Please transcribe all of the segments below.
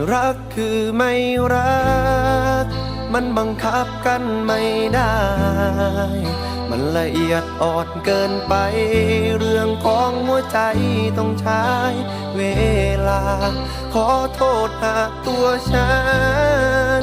่รักคือไม่รัก มันบังคับกันไม่ได้ มันละเอียดอ่อนเกินไป เรื่องของหัวใจต้องใช้เวลา ขอโทษหากตัวฉัน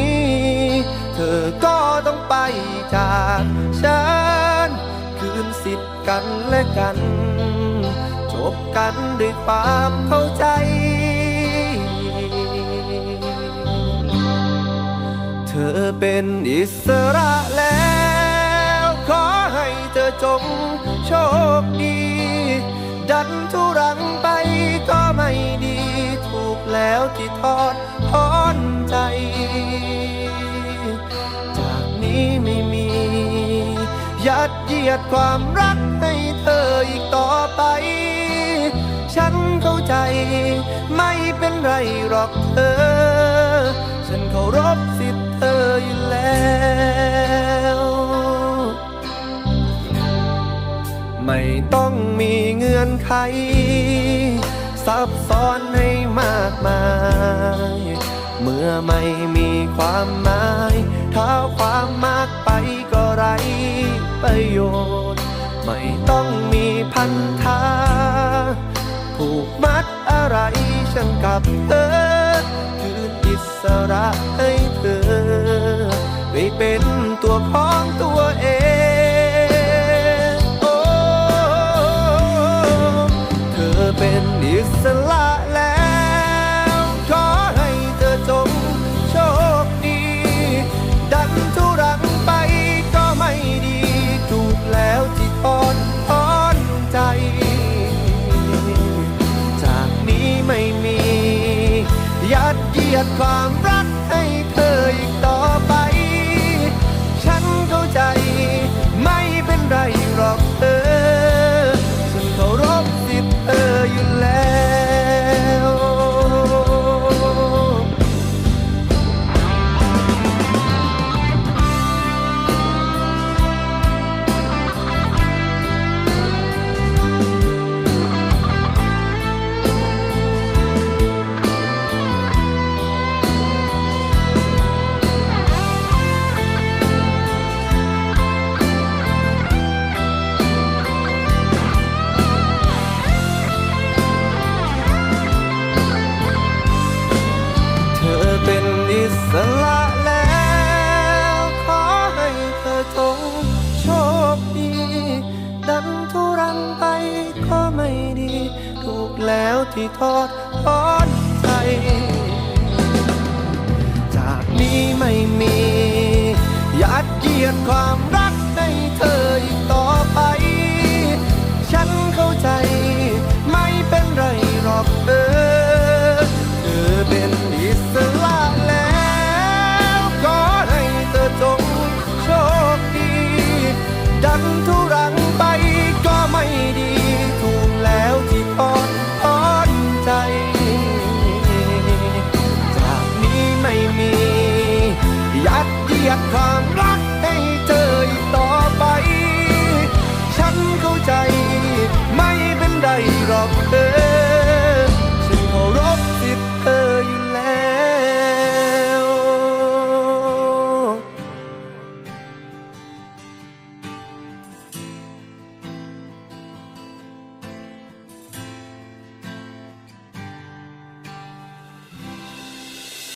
จานคืนสิทธิ์กันและกัน จบกันด้วยความเข้าใจ เธอเป็นอิสระแล้ว ขอให้เธอจงโชคดี ดันทุรังไปก็ไม่ดี ถูกแล้วที่ทอดทอนใจ ยัดเยียดความรักให้เธออีกต่อไป ฉันเข้าใจไม่เป็นไรหรอกเธอ ฉันเคารพสิทธิ์เธออยู่แล้วไม่ต้องมีเงื่อนไข ซับซ้อนให้มากมาย เมื่อไม่มีความหมายเท้าความมากไปก็ไร ประโยชน์ ไม่ต้องมีพันธะผูกมัดอะไรฉันกับเธอ คืนอิสระให้เธอไปเป็นตัวขอ ที่ทอดทอนใจ จากนี้ไม่มียัดเยียดความรัก I'm.